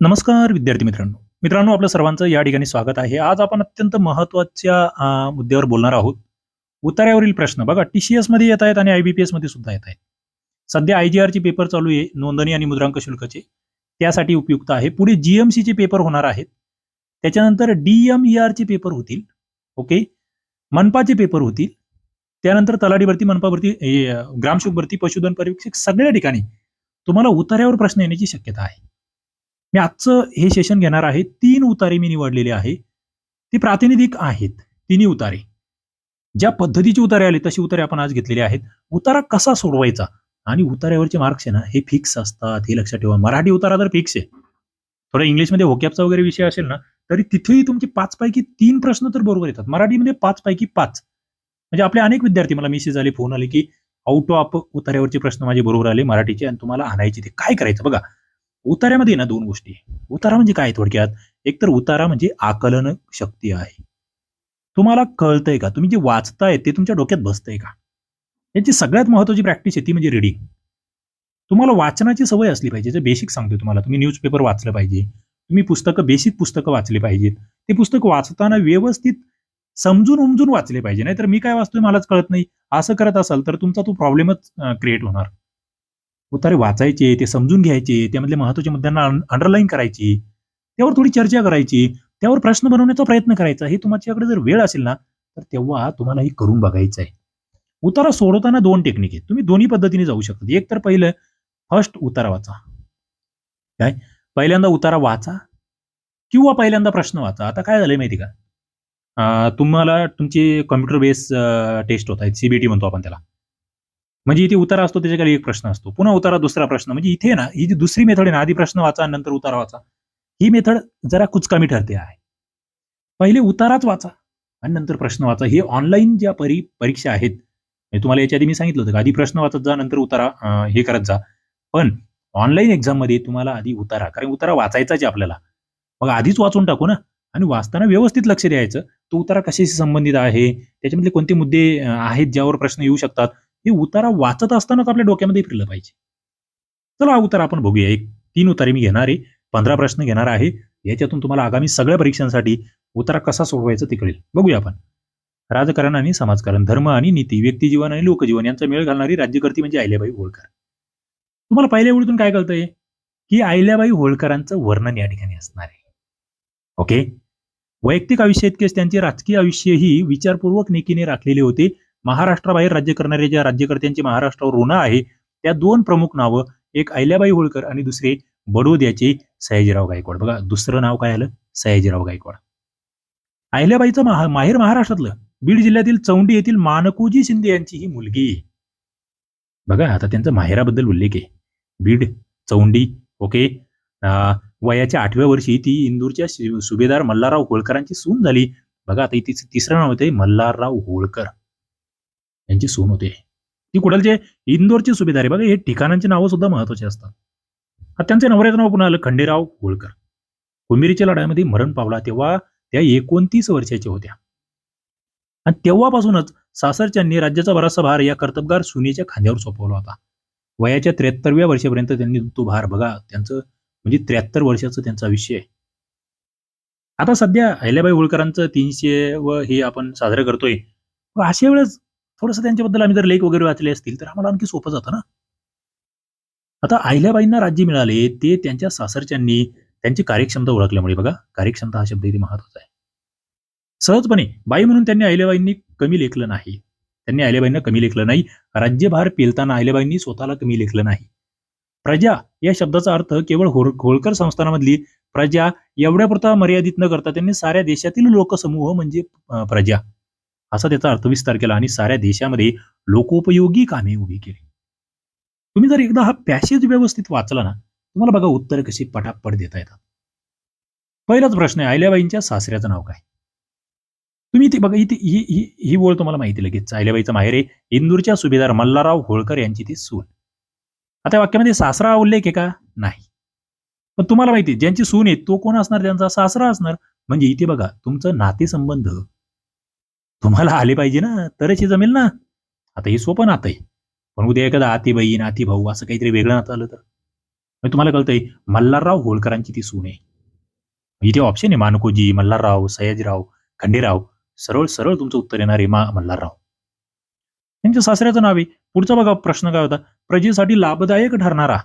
नमस्कार विद्यार्थी मित्रांनो. मित्रांनो आपलं सर्वांचं या ठिकाणी स्वागत आहे. आज आपण अत्यंत महत्त्वाच्या मुद्द्यावर बोलणार आहोत. उतार्यावरील प्रश्न. बघा टीसीएसमध्ये येत आहेत आणि आयबीपीएसमध्ये सुद्धा येत आहेत. सध्या आयजीआर चे पेपर चालू आहे नोंदणी आणि मुद्रांक शुल्कचे. त्यासाठी उपयुक्त आहे. पुढे जीएमसी चे पेपर होणार आहेत. त्याच्यानंतर डीएमईआर चे पेपर होतील. ओके मनपाचे पेपर होतील. त्यानंतर तलाठी भरती मनपा भरती ग्रामशुक भरती पशुधन परीक्षक सगळ्या ठिकाणी तुम्हाला उतार्यावर प्रश्न येण्याची शक्यता आहे. मी आजचं हे सेशन घेणार आहे. तीन उतारे मी निवडलेले आहे. ती प्रातिनिधिक आहेत. तिन्ही उतारे. ज्या पद्धतीचे उतारे आले तशी उतारे आपण आज घेतलेले आहेत. उतारा कसा सोडवायचा? आणि उतार्यावरचे मार्क्स आहे ना हे फिक्स असतात हे लक्षात ठेवा. मराठी उतारा तर फिक्स आहे. थोडा इंग्लिशमध्ये होकॅपचा वगैरे विषय असेल ना तरी तिथेही तुमचे पाच पैकी तीन प्रश्न तर बरोबर येतात. मराठीमध्ये पाच पैकी पाच. म्हणजे आपले अनेक विद्यार्थी मला मेसेज आले फोन आले की आउट ऑफ उतार्यावरचे प्रश्न माझे बरोबर आले मराठीचे आणि तुम्हाला आणायचे ते. काय करायचं बघा. उतार्यामध्ये ना दोन गोष्टी. उतारा म्हणजे काय थोडक्यात? एक तर उतारा म्हणजे आकलन शक्ती आहे. तुम्हाला कळतंय का? तुम्ही जे वाचताय ते तुमच्या डोक्यात बसतंय का? याची सगळ्यात महत्वाची प्रॅक्टिस आहे ती म्हणजे रिडिंग तुम्हाला वाचनाची सवय असली पाहिजे. जे बेसिक सांगतोय तुम्हाला. तुम्ही न्यूजपेपर वाचलं पाहिजे. तुम्ही पुस्तकं बेसिक पुस्तकं वाचली पाहिजेत. ते पुस्तक वाचताना व्यवस्थित समजून उमजून वाचले पाहिजे. नाहीतर मी काय वाचतोय मलाच कळत नाही. असं करत असाल तर तुमचा तो प्रॉब्लेमच क्रिएट होणार. उतारे वाचायचे ते समजून घ्यायचे त्यामधल्या महत्त्वाच्या मुद्द्यांना अंडरलाईन करायची त्यावर थोडी चर्चा करायची त्यावर प्रश्न बनवण्याचा प्रयत्न करायचा हे तुमच्याकडे जर वेळ असेल ना तर तेव्हा तुम्हाला हे करून बघायचं आहे. उतारा सोडवताना दोन टेक्निक आहेत. तुम्ही दोन्ही पद्धतीने जाऊ शकता. एक तर पहिलं फर्स्ट उतारा वाचा. काय? पहिल्यांदा उतारा वाचा किंवा पहिल्यांदा प्रश्न वाचा. आता काय झालंय माहिती का? तुम्हाला तुमची कम्प्युटर बेस टेस्ट होत आहेत सीबीटी म्हणतो आपण त्याला. म्हणजे इथे उतारा असतो त्याच्याकडे एक प्रश्न असतो. पुन्हा उतारा दुसरा प्रश्न. म्हणजे इथे ना ही जी दुसरी मेथड आहे ना आधी प्रश्न वाचा नंतर उतारा वाचा. ही मेथड जरा कुचकामी ठरते आहे. पहिले उताराच वाचा आणि नंतर प्रश्न वाचा. हे ऑनलाईन ज्या परी परीक्षा आहेत तुम्हाला याच्या आधी मी सांगितलं होतं आधी प्रश्न वाचत जा नंतर उतारा हे करत जा. पण ऑनलाईन एक्झाममध्ये तुम्हाला आधी उतारा कारण उतारा वाचायचाच आहे आपल्याला. मग आधीच वाचून टाकू ना. आणि वाचताना व्यवस्थित लक्ष द्यायचं. तो उतारा कशाशी संबंधित आहे? त्याच्यामधले कोणते मुद्दे आहेत ज्यावर प्रश्न येऊ शकतात? हे उतारा वाचत असतानाच आपल्या डोक्यामध्ये फिरलं पाहिजे. चला हा उतारा आपण बघूया. एक तीन उतारे मी घेणार आहे. पंधरा प्रश्न घेणार आहे. याच्यातून तुम्हाला आगामी सगळ्या परीक्षांसाठी उतारा कसा सोडवायचा ते कळेल. बघूया आपण. राजकारण आणि समाजकारण धर्म आणि नीती व्यक्तिजीवन आणि लोकजीवन यांचा मेळ घालणारी राज्यकर्ती म्हणजे अहिल्याबाई होळकर. तुम्हाला पहिल्या वेळीतून काय कळतंय? की अहिल्याबाई होळकरांचं वर्णन या ठिकाणी असणार आहे. ओके? वैयक्तिक आयुष्य इतकेच त्यांचे राजकीय आयुष्यही विचारपूर्वक नेकीने राखलेले होते. महाराष्ट्राबाहेर राज्य करणाऱ्या ज्या राज्यकर्त्यांची महाराष्ट्रावर ऋण आहे त्या दोन प्रमुख नावं एक अहिल्याबाई होळकर आणि दुसरे बडोद्याचे सयाजीराव गायकवाड. बघा दुसरं नाव काय आलं? सयाजीराव गायकवाड. अहिल्याबाईचं महा माहेर महाराष्ट्रातलं. बीड जिल्ह्यातील चौंडी येथील मानकोजी शिंदे यांची ही मुलगी. आहे. बघा आता त्यांचं माहेराबद्दल उल्लेख आहे. बीड चौंडी ओके. अं, वयाच्या आठव्या वर्षी ती इंदूरच्या सुभेदार मल्हारराव होळकरांची सून झाली. बघा आता इथे तिसरं नाव होते मल्हारराव होळकर. यांची सून होते. ती कुडालचे इंदोरचे सुभेदारी. बघा हे ठिकाणांची नावं सुद्धा महत्वाची असतात. आता त्यांचे नवऱ्याचं नाव पुन्हा आलं खंडेराव होळकर. कुंभेरीच्या लढाईमध्ये मरण पावला तेव्हा त्या एकोणतीस वर्षाच्या होत्या. आणि तेव्हापासूनच सासरच्यांनी राज्याचा बराचसा भार या कर्तबगार सुनेच्या खांद्यावर सोपवला होता. वयाच्या त्र्याहत्तरव्या वर्षापर्यंत त्यांनी तो भार बघा त्यांचं म्हणजे त्र्याहत्तर वर्षाचं त्यांचा आयुष्य आहे. आता सध्या अहिल्याबाई होळकरांचं तीनशे व हे आपण साजरं करतोय. अशा वेळेस थोडंसं त्यांच्याबद्दल आम्ही जर लेख वगैरे वाचले असतील तर आम्हाला आणखी सोपं जातं ना? आता अहिल्याबाईंना राज्य मिळाले ते त्यांच्या सासरच्यांनी त्यांची कार्यक्षमता ओळखल्यामुळे बघा कार्यक्षमता हा शब्द इथे महत्त्वाचा आहे. सहजपणे बाई म्हणून त्यांनी अहिल्याबाईंनी कमी लेखलं नाही. त्यांनी अहिल्याबाईंना कमी लेखलं नाही. राज्यभार पेलताना अहिल्याबाईंनी स्वतःला कमी लेखलं नाही. प्रजा या शब्दाचा अर्थ केवळ होळ होळकर संस्थानामधली प्रजा एवढ्यापुरता मर्यादित न करता त्यांनी साऱ्या देशातील लोकसमूह म्हणजे प्रजा. असा त्याचा अर्थविस्तार केला आणि साऱ्या देशामध्ये लोकोपयोगी कामे उभी केली. तुम्ही जर एकदा हा पॅसेज व्यवस्थित वाचला ना तुम्हाला बघा उत्तर कशी पटापट देता येतात. पहिलाच प्रश्न आहे अहिल्याबाईंच्या सासऱ्याचं नाव काय? तुम्ही ती बघा इथे ही ही ही ओळ तुम्हाला माहिती लगेच. अहिल्याबाईचं माहेर आहे इंदूरच्या सुभेदार मल्हारराव होळकर यांची ती सून. आता वाक्यामध्ये सासरा उल्लेख आहे का? नाही. पण तुम्हाला माहिती ज्यांची सून आहे तो कोण असणार? त्यांचा सासरा असणार. म्हणजे इथे बघा तुमचं नातेसंबंध तुम्हाला आले पाहिजे ना तरच हे जमेल ना. आता हे सोपं नातं आहे. पण उद्या एखादा आती बहीण आती भाऊ असं काहीतरी वेगळं नातं आलं तर? मग तुम्हाला कळतंय मल्हारराव होळकरांची ती सून आहे. इथे ऑप्शन आहे मानकोजी मल्हारराव सयाजीराव खंडेराव. सरळ सरळ तुमचं उत्तर येणार आहे मा मल्हारराव. त्यांच्या सासऱ्याचं नाव आहे. पुढचा बघा प्रश्न काय होता. प्रजेसाठी लाभदायक ठरणारा.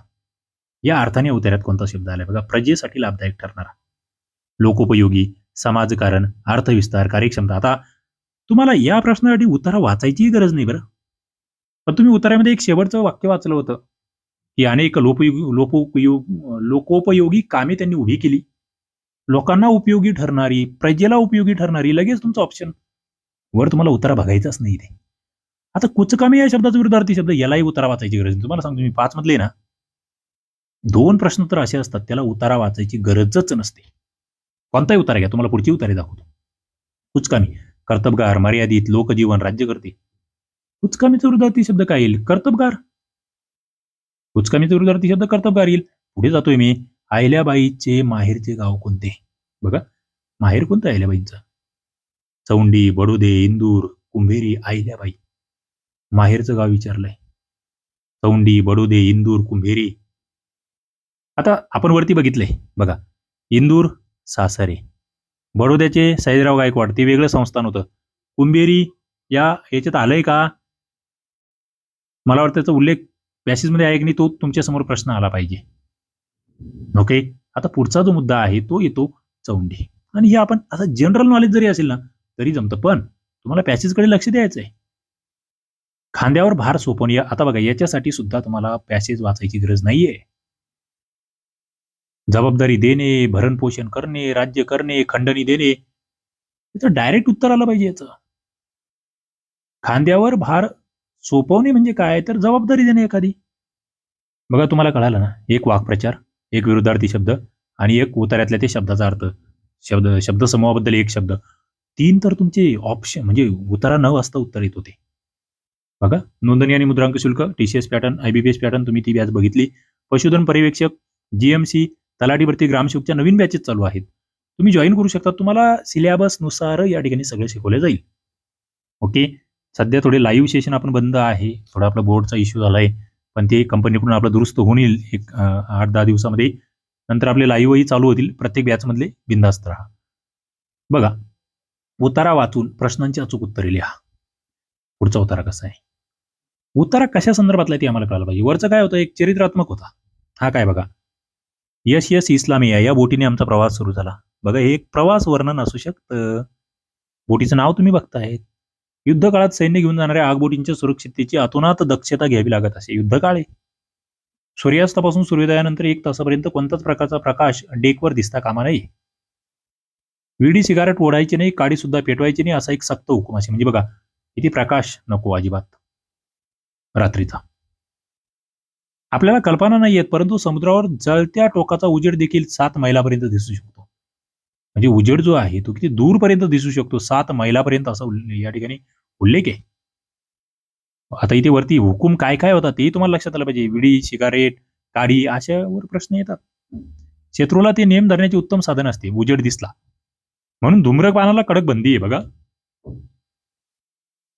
या अर्थाने उतार्यात कोणता शब्द आलाय बघा. प्रजेसाठी लाभदायक ठरणारा. लोकोपयोगी समाजकारण अर्थविस्तार कार्यक्षमता. आता तुम्हाला या प्रश्नासाठी उत्तरं वाचायचीही गरज नाही बरं. पण तुम्ही उत्तरामध्ये एक शेवटचं वाक्य वाचलं होतं की अनेक लोपयोगी लोपोपयोग लोकोपयोगी कामे त्यांनी उभी केली. लोकांना उपयोगी ठरणारी प्रजेला उपयोगी ठरणारी लगेच तुमचं ऑप्शन वर तुम्हाला उतारा बघायचाच नाही इथे. आता कुचकामी या शब्दाचा विरुद्धार्थी शब्द यालाही उतारा वाचायची गरज नाही. तुम्हाला सांगतो मी पाच मधले ना. दोन प्रश्न तर असे असतात त्याला उतारा वाचायची गरजच नसते. कोणताही उतारा घ्या तुम्हाला पुढची उतारे दाखवतो. कुचकामी. कर्तबगार मर्यादित लोकजीवन राज्य करते. कुचकामीचा विरुद्धार्थी शब्द काय येईल? कर्तबगार. कुचकामीचा विरुद्धार्थी शब्द कर्तबगार येईल. पुढे जातोय मी. आयल्याबाईचे माहेरचे गाव कोणते? बघा. माहेर कोणतं आयल्याबाईंचं? चौंडी बडोदे इंदूर कुंभेरी आयल्याबाई. माहेरचं गाव विचारलंय. चौंडी बडोदे इंदूर कुंभेरी. आता आपण वरती बघितलंय. बघा. इंदूर सासरे. बडोद्याचे सयाजीराव गायकवाड ते वेगळं संस्थान होतं. कुंभेरी या याच्यात आलंय का? मला वाटतं त्याचा उल्लेख पॅसेजमध्ये आहे की नाही तो तुमच्यासमोर प्रश्न आला पाहिजे. ओके आता पुढचा जो मुद्दा आहे तो येतो चौंडी आणि हे आपण असं जनरल नॉलेज जरी असेल ना तरी जमतं. पण तुम्हाला पॅसेजकडे लक्ष द्यायचं आहे. खांद्यावर भार सोपवणे या- आता बघा याच्यासाठी सुद्धा तुम्हाला पॅसेज वाचायची गरज नाहीये. जबाबदारी देणे भरण पोषण करणे राज्य करणे खंडणी देणे. याचं डायरेक्ट उत्तर आलं पाहिजे याचं. खांद्यावर भार सोपवणे म्हणजे काय? तर जबाबदारी देणे एखादी. बघा तुम्हाला कळालं ना? एक वाक्प्रचार एक विरुद्धार्थी शब्द आणि एक उतार्यातल्या ते शब्दाचा अर्थ. शब्द शब्दसमूहाबद्दल एक शब्द. तीन तर तुमचे ऑप्शन म्हणजे उतारा न वाजता उत्तर येत होते. बघा नोंदणी आणि मुद्रांक शुल्क टीसीएस पॅटर्न आयबीपीएस पॅटर्न तुम्ही ती व्याज बघितली. पशुधन पर्यवेक्षक जीएमसी तलाठी भरती ग्रामसेवकच्या नवीन बॅचेस चालू आहेत. तुम्ही जॉईन करू शकता. तुम्हाला सिलेबसनुसार या ठिकाणी सगळं शिकवलं जाईल. ओके सध्या थोडे लाईव्ह सेशन आपण बंद आहे. थोडा आपला बोर्डचा इश्यू झालाय. पण ते कंपनीकडून आपलं दुरुस्त होऊन येईल एक आठ दहा दिवसामध्ये. नंतर आपले लाईव्हही चालू होतील. प्रत्येक बॅचमधले बिंदास्त राहा. बघा. उतारा वाचून प्रश्नांची अचूक उत्तरे लिहा. पुढचा उतारा कसा आहे? उतारा कशा संदर्भातला ते आम्हाला कळायला पाहिजे. वरचं काय होतं? एक चरित्रात्मक होता. हा काय बघा. यश यश इस्लामिया या बोटीने आमचा प्रवास सुरू झाला. बघा हे एक प्रवास वर्णन असू शकतं. बोटीचं नाव तुम्ही बघताय. युद्ध काळात सैन्य घेऊन जाणाऱ्या आगबोटींच्या सुरक्षिततेची अतोनात दक्षता घ्यावी लागत असे. युद्ध काळे सूर्यास्तापासून सूर्योदयानंतर एक तासापर्यंत कोणताच प्रकारचा प्रकाश डेकवर दिसता कामा नये. विडी सिगारेट ओढायची नाही काडी सुद्धा पेटवायची नाही असा एक सक्त हुकूम असे. म्हणजे बघा किती प्रकाश नको अजिबात. रात्रीचा. आपल्याला कल्पना नाही येत परंतु समुद्रावर जळत्या टोकाचा उजेड देखील सात मैलापर्यंत दिसू शकतो. म्हणजे उजेड जो आहे तो किती दूरपर्यंत दिसू शकतो? सात मैलापर्यंत असा या ठिकाणी उल्लेख आहे. आता इथे वरती हुकूम काय काय होता ते तुम्हाला लक्षात आलं पाहिजे. विडी सिगारेट काडी अशावर प्रश्न येतात. शत्रूला ते नेम धरण्याचे उत्तम साधन असते उजेड दिसला. म्हणून धुम्रपानाला कडक बंदी आहे बघा.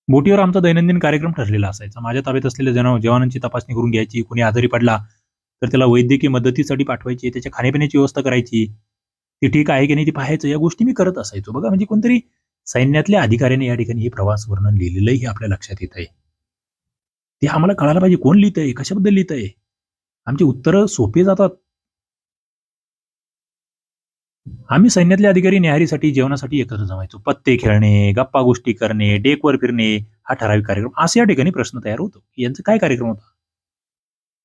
बोटीवर आमचा दैनंदिन कार्यक्रम ठरलेला असायचा. माझ्या ताब्यात असलेल्या जनाव जवानांची तपासणी करून घ्यायची कुणी आजारी पडला तर त्याला वैद्यकीय मदतीसाठी पाठवायची त्याच्या खाण्यापिण्याची व्यवस्था करायची. ती ठीक आहे की नाही ती पाहायचं या गोष्टी मी करत असायचो. बघा म्हणजे कोणतरी सैन्यातल्या अधिकाऱ्याने या ठिकाणी हे प्रवास वर्णन लिहिलेलं हे आपल्या लक्षात येत आहे ते आम्हाला कळायला पाहिजे कोण लिहित आहे कशाबद्दल लिहित आहे आमची उत्तरं सोपे जातात. आम्ही सैन्यातले अधिकारी न्याहारीसाठी जेवणासाठी एकत्र जमायचो. पत्ते खेळणे गप्पा गोष्टी करणे डेकवर फिरणे हा ठराविक कार्यक्रम. असे या ठिकाणी प्रश्न तयार होतो. की यांचा काय कार्यक्रम होता?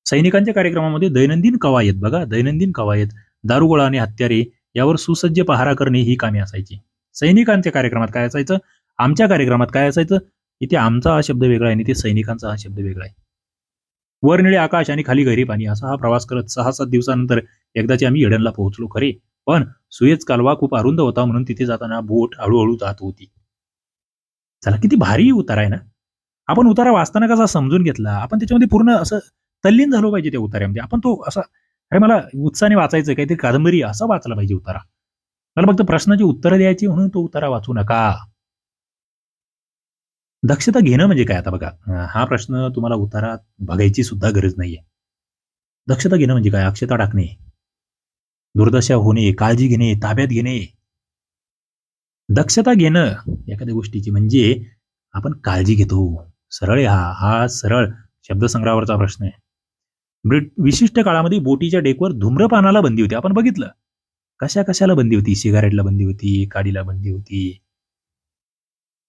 सैनिकांच्या कार्यक्रमामध्ये दैनंदिन कवायत बघा. दैनंदिन कवायत दारुगोळा आणि हत्यारे यावर सुसज्ज पहारा करणे ही कामे असायची. सैनिकांच्या कार्यक्रमात काय असायचं? आमच्या कार्यक्रमात काय असायचं? इथे आमचा हा शब्द वेगळा आहे आणि इथे सैनिकांचा हा शब्द वेगळा आहे. वर निळे आकाश आणि खाली गहरी पाणी असा हा प्रवास करत सहा सात दिवसानंतर एकदाची आम्ही एडनला पोहोचलो खरे. पण सुएज कालवा खूप अरुंद होता म्हणून तिथे जाताना बोट हळूहळू जात होती. चला किती भारी उतारा आहे ना? आपण उतारा वाचताना कसा समजून घेतला? आपण त्याच्यामध्ये पूर्ण असं तल्लीन झालो पाहिजे त्या उतार्यामध्ये आपण तो असा अरे मला उत्साहाने वाचायचं काहीतरी कादंबरी असं वाचला पाहिजे उतारा. मला फक्त प्रश्नाची उत्तरं द्यायची म्हणून तो उतारा वाचू नका. दक्षता घेणं म्हणजे काय? आता बघा हा प्रश्न तुम्हाला उतारात बघायची सुद्धा गरज नाहीये. दक्षता घेणं म्हणजे काय? अक्षता टाकणे. दुर्दशा होणे काळजी घेणे ताब्यात घेणे. दक्षता घेणं एखाद्या गोष्टीची म्हणजे आपण काळजी घेतो. सरळ आहे हा हा सरळ शब्दसंग्रहावरचा प्रश्न आहे. ब्रिट विशिष्ट काळामध्ये बोटीच्या डेकवर धूम्रपानाला बंदी होती. आपण बघितलं. कशा कशाला बंदी होती? सिगारेटला बंदी होती काडीला बंदी होती.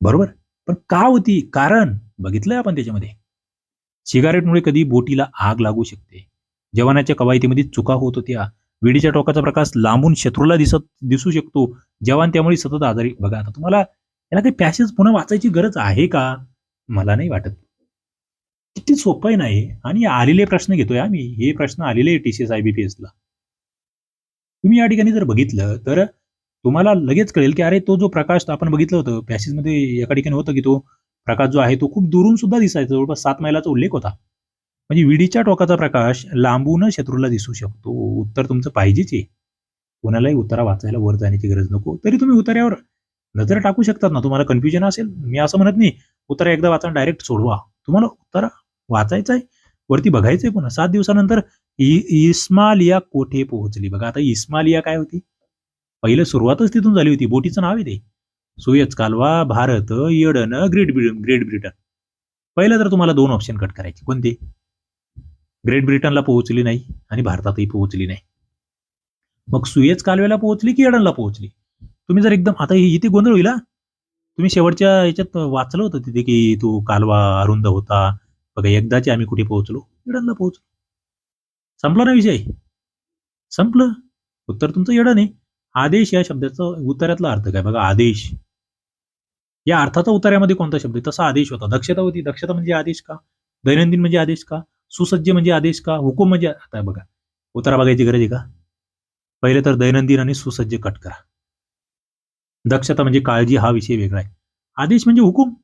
बरोबर? पण का होती? कारण बघितलंय आपण त्याच्यामध्ये. सिगारेटमुळे कधी बोटीला आग लागू शकते. जवानाच्या कवायतीमध्ये चुका होत होत्या. विडीच्या टोकाचा प्रकाश लांबून शत्रूला दिसत दिसू शकतो. जवान त्यामुळे सतत आजारी. बघा आता तुम्हाला याला काही पॅसेज पुन्हा वाचायची गरज आहे का? मला नाही वाटत. किती सोपं आहे नाही आणि आलेले प्रश्न घेतोय आम्ही. हे प्रश्न आलेले टीसीएस आयबीपीएस ला. तुम्ही या ठिकाणी जर बघितलं तर तुम्हाला लगेच कळेल की अरे तो जो प्रकाश आपण बघितलं होतं पॅसेजमध्ये एका ठिकाणी होतं की तो प्रकाश जो आहे तो खूप दुरून सुद्धा दिसायचा. जवळपास सात मैलाचा उल्लेख होता. म्हणजे विडीच्या टोकाचा प्रकाश लांबून शत्रूला दिसू शकतो. उत्तर तुमचं पाहिजेच आहे. कोणालाही उतारा वाचायला वर जाण्याची गरज नको. तरी तुम्ही उतार्यावर नजर टाकू शकतात ना. तुम्हाला कन्फ्युजन असेल? मी असं म्हणत नाही. उतारा एकदा वाचा डायरेक्ट सोडवा. तुम्हाला उतारा वाचायचा आहे वरती बघायचंय पुन्हा. सात दिवसानंतर इस्मालिया कोठे पोहोचली? बघा आता इस्मालिया काय होती? पहिलं सुरुवातच तिथून झाली होती. बोटीचं नाव आहे ते. सुयच कालवा Bharat Aden Great Britain Great Britain. पहिलं तर तुम्हाला दोन ऑप्शन कट करायचे. कोणते? ग्रेट ब्रिटनला पोहोचली नाही आणि भारतातही पोहोचली नाही. मग सुएज कालव्याला पोहोचली की एडनला पोहोचली? तुम्ही जर एकदम आता इथे गोंधळ होईल तुम्ही शेवटच्या याच्यात वाचलं होतं तिथे की तो कालवा अरुंद होता बघा एकदाचे आम्ही कुठे पोहोचलो? एडनला पोहोचलो. संपला ना विषय संपलं. उत्तर तुमचं एडन आहे. आदेश या शब्दाचा उत्तरातला अर्थ काय? बघा आदेश. या अर्थाचा उत्तरामध्ये कोणता शब्द आहे? तसा आदेश होता. दक्षता होती. दक्षता म्हणजे आदेश का? दैनंदिन म्हणजे आदेश का? सुसज्ज म्हणजे आदेश का? हुकूम म्हणजे आता बघा उत्तरा बघायची गरज आहे का? पहिले तर दैनंदिन आणि सुसज्ज कट करा. दक्षता म्हणजे काळजी हा विषय वेगळा आहे. आदेश म्हणजे हुकूम.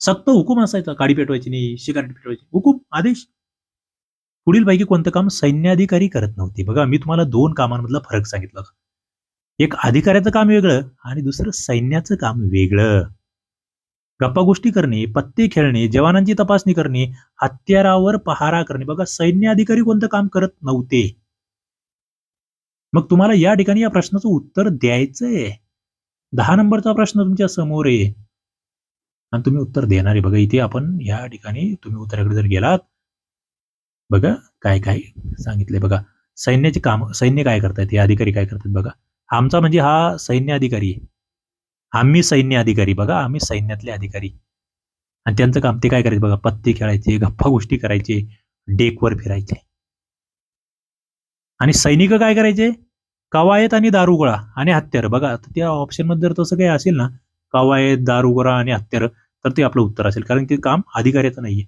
सक्त हुकूम असायचा काडी पेटवायची नाही सिगारेट पेटवायची हुकूम आदेश. पुढील पैकी कोणतं काम सैन्याधिकारी करत नव्हते. बघा मी तुम्हाला दोन कामांमधला फरक सांगितला होता. एक अधिकाऱ्याचं काम वेगळं आणि दुसरं सैन्याचं काम वेगळं. गप्पा गोष्टी करणे पत्ते खेळणे जवानांची तपासणी करणे हत्यारावर पहारा करणे. बघा सैन्य अधिकारी कोणतं काम करत नव्हते. मग तुम्हाला या ठिकाणी या प्रश्नाचं उत्तर द्यायचंय. दहा नंबरचा प्रश्न तुमच्यासमोर आहे. आणि तुम्ही उत्तर देणार आहे. बघा इथे आपण या ठिकाणी तुम्ही उत्तराकडे जर गेलात बघा काय काय सांगितलंय. बघा सैन्याचे काम सैन्य काय करतायत? हे अधिकारी काय करतात? बघा आमचा म्हणजे हा सैन्य अधिकारी आहे. आम्ही सैन्य अधिकारी बघा आम्ही सैन्यातले अधिकारी. आणि त्यांचं काम ते काय करायचे बघा पत्ते खेळायचे गप्पा गोष्टी करायचे डेकवर फिरायचे. आणि सैनिक काय करायचे? कवायत आणि दारुगोळा आणि हत्यार. बघा त्या ऑप्शनमध्ये जर तसं काही असेल ना कवायत दारुगोळा आणि हत्यार तर ते आपलं उत्तर असेल. कारण ते काम अधिकाऱ्याचं नाहीये.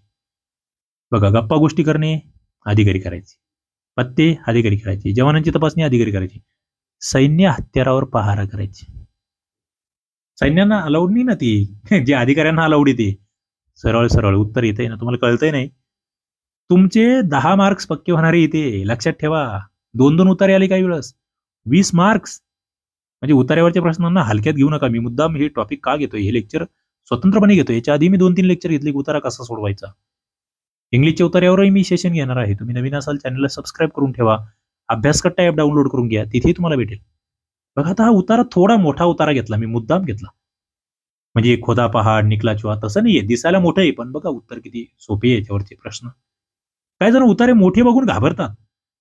बघा गप्पा गोष्टी करणे अधिकारी करायचे. पत्ते अधिकारी करायचे. जवानांची तपासणी अधिकारी करायची. सैन्य हत्यारावर पहारा करायचे. सैन्यांना अलाउड नाही ना ती. जे अधिकाऱ्यांना अलाउड येते सरळ सरळ उत्तर येते ना तुम्हाला कळतंय नाही. तुमचे दहा मार्क्स पक्के होणारे येते लक्षात ठेवा. दोन दोन उतारे आले काही वेळेस. वीस मार्क्स म्हणजे उतार्यावरच्या प्रश्नांना हलक्यात घेऊ नका. मी मुद्दाम हे टॉपिक का घेतोय? हे लेक्चर स्वतंत्रपणे घेतोय. याच्या आधी मी दोन तीन लेक्चर घेतले की उतारा कसा सोडवायचा? इंग्लिशच्या उतार्यावरही मी सेशन घेणार आहे. तुम्ही नवीन असाल चॅनलला सबस्क्राईब करून ठेवा. अभ्यासकट्टा ॲप डाउनलोड करून घ्या. तिथेही तुम्हाला भेटेल. बघा आता हा उतारा थोडा मोठा उतारा घेतला मी मुद्दाम घेतला. म्हणजे खोदा पहाड निकला चुहा तसं नाहीये दिसायला मोठं आहे पण बघा उत्तर किती सोपे आहे याच्यावरचे प्रश्न. काय जण उतारे मोठे बघून घाबरतात.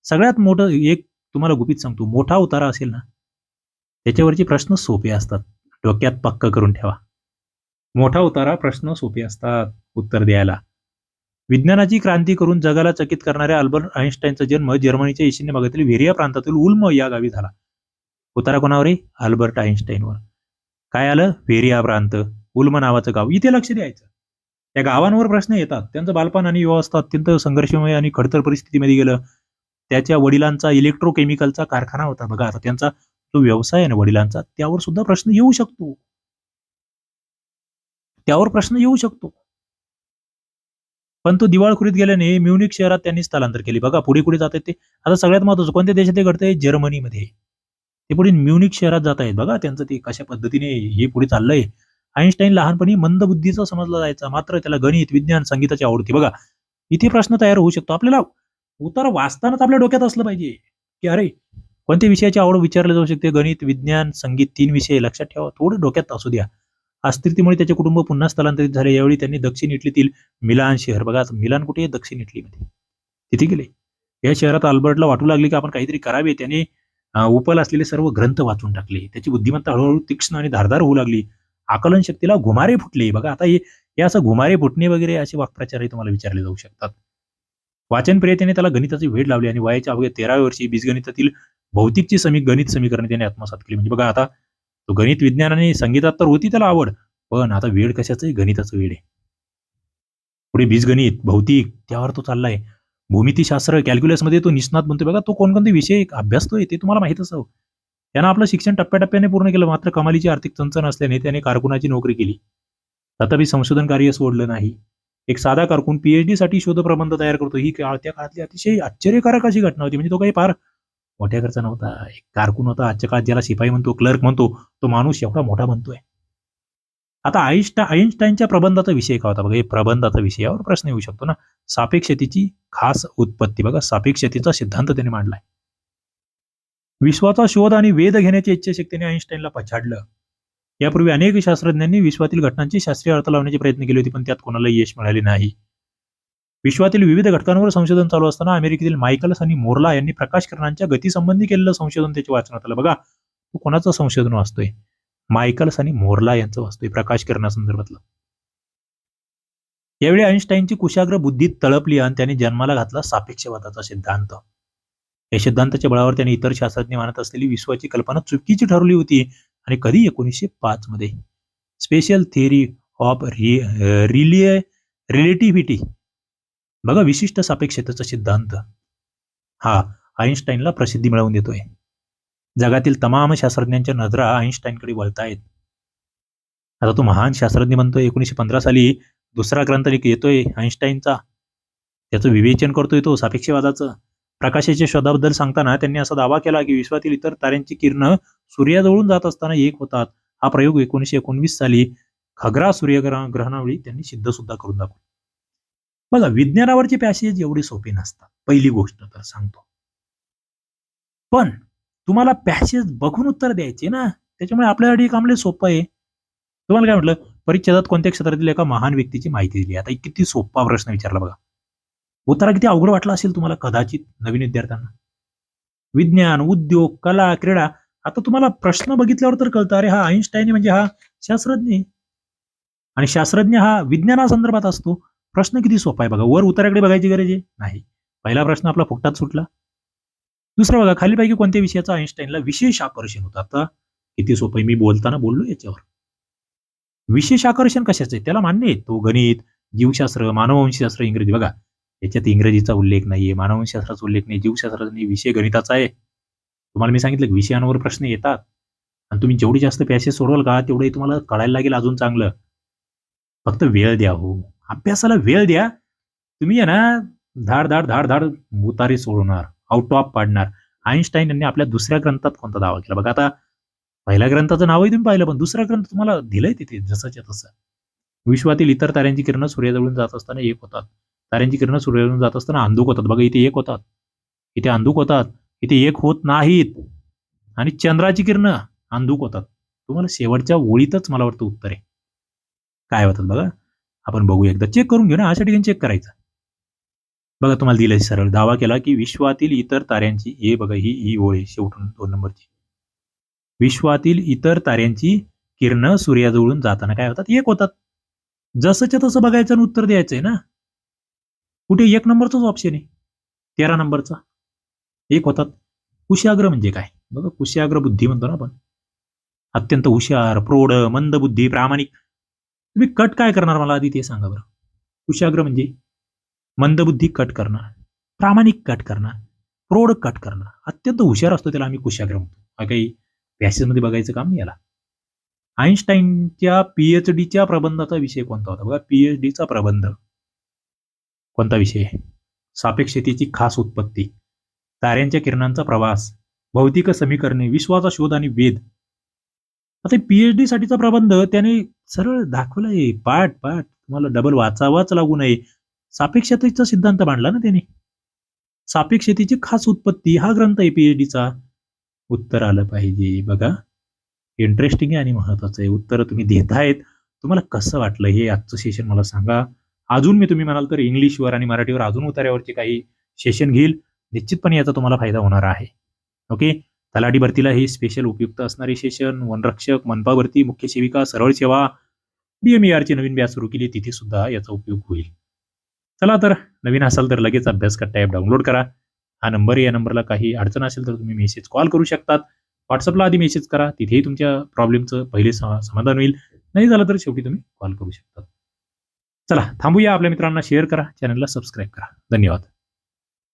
सगळ्यात मोठं एक तुम्हाला गुपित सांगतो मोठा उतारा असेल ना त्याच्यावरचे प्रश्न सोपे असतात. डोक्यात पक्क करून ठेवा. मोठा उतारा प्रश्न सोपे असतात उत्तर द्यायला. विज्ञानाची क्रांती करून जगाला चकित करणाऱ्या अल्बर्ट आईन्स्टाईनचा जन्म जर्मनीच्या ईशान्य भागातील व्हेरिया प्रांतातील उल्म या गावी झाला. उतारा कोणावर आहे अल्बर्ट आईन्स्टाईनवर काय आलं? फेरिया प्रांत उल्म नावाचं गाव. इथे लक्ष द्यायचं. त्या गावांवर प्रश्न येतात. त्यांचं बालपण आणि व्यवस्था अत्यंत संघर्षमय आणि खडतर परिस्थितीमध्ये गेलं. त्याच्या वडिलांचा इलेक्ट्रोकेमिकलचा कारखाना होता. बघा आता त्यांचा जो व्यवसाय आहे ना वडिलांचा त्यावर सुद्धा प्रश्न येऊ शकतो. त्यावर प्रश्न येऊ शकतो. पण तो दिवाळखोरीत गेल्याने म्युनिक शहरात त्यांनी स्थलांतर केले. बघा पुढे पुढे जात आहेत ते? आता सगळ्यात महत्वाचं कोणत्या देशात ते घडतंय? जर्मनीमध्ये. ते पुढे म्युनिक शहरात जात आहेत. बघा त्यांचं ते कशा पद्धतीने हे पुढे चाललंय. आईन्स्टाईन लहानपणी मंदबुद्धीचा समजला जायचा. मात्र त्याला गणित विज्ञान संगीताची आवड बघा इथे प्रश्न तयार होऊ शकतो. आपल्याला उत्तर वाचतानाच आपल्या डोक्यात असलं पाहिजे. की अरे कोणत्या विषयाची आवड विचारले जाऊ शकते? गणित विज्ञान संगीत तीन विषय लक्षात ठेवा. थोडं डोक्यात असू द्या. अस्थिरतेमुळे त्याचे कुटुंब पुन्हा स्थलांतरित झाले. यावेळी त्यांनी दक्षिण इटलीतील मिलान शहर. बघा मिलान कुठे? दक्षिण इटलीमध्ये. तिथे गेले. या शहरात अल्बर्टला वाटू लागले की आपण काहीतरी करावे. त्याने उपल असलेले सर्व ग्रंथ वाचून टाकले. त्याची बुद्धिमत्ता हळूहळू तीक्ष्ण आणि धारदार होऊ लागली. आकलन शक्तीला घुमारे फुटले. बघा आता हे हे असं घुमारे फुटणे वगैरे असे वाक्प्रचारही तुम्हाला विचारले जाऊ शकतात. वाचनप्रियतेने त्याला गणिताची वेळ लावली आणि वयाच्या अवघ्या तेराव्या वर्षी बीजगणितातील भौतिकची समी गणित समीकरण त्याने आत्मसात केली. म्हणजे बघा आता तो गणित विज्ञानाने संगीतात तर होती त्याला आवड पण आता वेळ कशाचं गणिताचं वेळ आहे. पुढे बीजगणित भौतिक त्यावर तो चाललाय. भूमितीशास्त्र कॅल्क्युलसमध्ये तो निष्णात बनतो बघा तो कोणकोणते विषय अभ्यासतोय ते तुम्हाला माहीत असावं. त्यानं आपलं शिक्षण टप्प्याटप्प्याने पूर्ण केलं मात्र कमालीची आर्थिक चंचन असल्याने त्याने कारकुनाची नोकरी केली. तथापि संशोधन कार्य सोडलं नाही. एक साधा कारकून पीएचडी साठी शोध प्रबंध तयार करतो. ही काळ त्या काळातली अतिशय आश्चर्यकारक अशी घटना होती. म्हणजे तो काही फार मोठ्या घरचा नव्हता एक कारकून होता. आजच्या काळात ज्याला शिपाई म्हणतो क्लर्क म्हणतो तो माणूस एवढा मोठा बनतोय. आता आईन्स्टा आईन्स्टाईनच्या प्रबंधाचा विषय काय होता? बघा हे प्रबंधाचा विषय यावर प्रश्न येऊ शकतो ना. सापेक्षतेची खास उत्पत्ती. बघा सापेक्षतेचा सिद्धांत त्याने मांडलाय. विश्वाचा शोध आणि वेध घेण्याची इच्छाशक्तीने आईन्स्टाईनला पछाडलं. यापूर्वी अनेक शास्त्रज्ञांनी विश्वातील घटनांची शास्त्रीय अर्थ लावण्याचे प्रयत्न केले होते पण त्यात कोणाला यश मिळाले नाही. विश्वातील विविध घटकांवर संशोधन चालू असताना अमेरिकेतील मायकल्स आणि मोर्ला यांनी प्रकाश किरणांच्या गतीसंबंधी केलेलं संशोधन त्याच्या वाचनात आलं. बघा तो कोणाचं संशोधन वाचतोय? मायकल्स आणि मोर्ला यांचं वाचतोय प्रकाश किरणासंदर्भातलं यावेळी आईन्स्टाईनची कुशाग्र बुद्धी तळपली आणि त्याने जन्माला घातला सापेक्षवादाचा सिद्धांत. या सिद्धांताच्या बळावर त्याने इतर शास्त्रज्ञ मानत असलेली विश्वाची कल्पना चुकीची ठरवली होती आणि कधी एकोणीसशे पाच मध्ये. स्पेशल थिअरी ऑफ रिलिय रिलेटिव्हिटी. बघा विशिष्ट सापेक्षतेचा सिद्धांत. हा आईन्स्टाईनला प्रसिद्धी मिळवून देतोय. जगातील तमाम शास्त्रज्ञांच्या नजरा आईन्स्टाईनकडे वळतायत. आता तो महान शास्त्रज्ञ म्हणतोय एकोणीसशे पंधरा साली दुसरा ग्रंथ लिख- येतोय. आईन्स्टाईनचा त्याचं विवेचन करतोय तो सापेक्षवादाचं. प्रकाशाच्या शोधाबद्दल सांगताना त्यांनी असा दावा केला की विश्वातील इतर ताऱ्यांची किरण सूर्याजवळून जात असताना एक होतात. हा प्रयोग एकोणीसशे एकोणवीस साली खगरा सूर्यग्रह ग्रहणावेळी त्यांनी सिद्ध सुद्धा करून दाखवला. बघा विज्ञानावरचे पॅसेज एवढे सोपे नसतात. पहिली गोष्ट तर सांगतो. पण तुम्हाला पॅसेज बघून उत्तर द्यायचे ना? त्याच्यामुळे आपल्यासाठी कामले सोपं आहे. तुम्हाला काय म्हटलं? परिच्छेदात कोणत्या क्षेत्रातील एका महान व्यक्तीची माहिती दिली. आता किती सोपा प्रश्न विचारला बघा. उत्तरा किती अवघड वाटला असेल तुम्हाला कदाचित नवीन विद्यार्थ्यांना? विज्ञान उद्योग कला क्रीडा. आता तुम्हाला प्रश्न बघितल्यावर तर कळतं अरे हा आईन्स्टाईन म्हणजे हा शास्त्रज्ञ आणि शास्त्रज्ञ हा विज्ञानासंदर्भात असतो. प्रश्न किती सोपा आहे बघा. वर उत्तराकडे बघायची गरज आहे? नाही. पहिला प्रश्न आपला फुकटात सुटला. दुसरं बघा खालीपैकी कोणत्या विषयाचा आईन्स्टाईनला विशेष आकर्षण होतं? आता किती सोपं आहे मी बोलताना बोललो याच्यावर. विशेष आकर्षण कशाचं आहे? त्याला मान्य आहे तो गणित जीवशास्त्र मानववंशशास्त्र इंग्रजी. बघा याच्यात इंग्रजीचा उल्लेख नाहीये मानववंशशास्त्राचा उल्लेख नाही जीवशास्त्राचा नाही विषय गणिताचा आहे. तुम्हाला मी सांगितलं की विषयांवर प्रश्न येतात. आणि तुम्ही जेवढी जास्त पॅसेज सोडवाल का तेवढे तुम्हाला कळायला लागेल अजून चांगलं. फक्त वेळ द्या हो. अभ्यासाला वेळ द्या. तुम्ही आहे ना धाड धाड धाड धाड उतारे सोडवणार. आउट ऑफ पाडणार. आईन्स्टाईन यांनी आपल्या दुसऱ्या ग्रंथात कोणता दावा केला? बघा आता पहिल्या ग्रंथाचं नावही तुम्ही पाहिलं पण दुसरा ग्रंथ तुम्हाला दिलंय तिथे जसंच्या तसं. विश्वातील इतर ताऱ्यांची किरणं सूर्याजवळून जात असताना एक होतात. ताऱ्यांची किरणं सूर्याजवळून जात असताना अंधुक होतात. बघा इथे एक होतात. इथे अंधुक होतात. इथे एक होत नाहीत. आणि चंद्राची किरणं अंधुक होतात. तुम्हाला शेवटच्या ओळीतच मला वाटतं उत्तर. आहे काय होतात बघा? आपण बघू एकदा चेक करून घेऊ ना अशा ठिकाणी चेक करायचं. बघा तुम्हाला दिलंय सरळ. दावा केला की विश्वातील इतर ताऱ्यांची हे बघा ही ही ओळ आहे शेवटून दोन नंबरची. विश्वातील इतर ताऱ्यांची किरण सूर्याजवळून जाताना काय होतात? एक होतात. जसंच्या तसं बघायचं आणि उत्तर द्यायचंय ना? कुठे? एक नंबरचाच ऑप्शन आहे. तेरा नंबरचा. एक होतात. कुशाग्र म्हणजे काय? बघा कुशाग्र बुद्धी म्हणतो ना आपण. अत्यंत हुशार प्रौढ मंद बुद्धी प्रामाणिक. तुम्ही कट काय करणार मला आधी ते सांगा बरं. कुशाग्र म्हणजे? मंदबुद्धी कट करणं प्रामाणिक कट करणं प्रौढ कट करणं अत्यंत हुशार असतो त्याला आम्ही कुशाग्र म्हणतो. हा काही पॅसेजमध्ये बघायचं काम नाही याला. आईन्स्टाईनच्या पीएच डीच्या प्रबंधाचा विषय कोणता होता? बघा पीएच डीचा प्रबंध कोणता विषय? सापेक्षतेची खास उत्पत्ती. ताऱ्यांच्या किरणांचा प्रवास भौतिक समीकरणे विश्वाचा शोध आणि वेद आता पीएचडी साठीचा प्रबंध त्याने सरळ दाखवलाय. पाठ पाठ तुम्हाला डबल वाचावाच लागू नये. सापेक्षतेचा सिद्धांत मांडला ना त्याने. सापेक्षतेची खास उत्पत्ती हा ग्रंथ एपीएचडीचा उत्तर आलं पाहिजे. बघा इंटरेस्टिंग आहे आणि महत्वाचं आहे. उत्तर तुम्ही देतायत. तुम्हाला कसं वाटलं हे आजचं सेशन मला सांगा. अजून मी तुम्ही म्हणाल तर इंग्लिशवर आणि मराठीवर अजून उतार्यावरचे काही सेशन घेईल. निश्चितपणे याचा तुम्हाला फायदा होणार आहे. ओके? तलाठी भरतीला हे स्पेशल उपयुक्त असणारे सेशन वनरक्षक मनपा भरती मुख्य सेविका सरळ सेवा. डीएमईआरची नवीन बॅच सुरू केली. तिथे सुद्धा याचा उपयोग होईल. चला तर नवीन असाल तर लगेच अभ्यास करता ॲप डाउनलोड करा. हा नंबर या नंबरला काही अडचण असेल तर तुम्ही मेसेज कॉल करू शकतात. व्हॉट्सअपला आधी मेसेज करा तिथेही तुमच्या प्रॉब्लेमचं पहिले समाधान होईल. नाही झालं तर शेवटी तुम्ही कॉल करू शकता चला थांबूया. आपल्या मित्रांना शेअर करा चॅनलला सबस्क्राईब करा. धन्यवाद.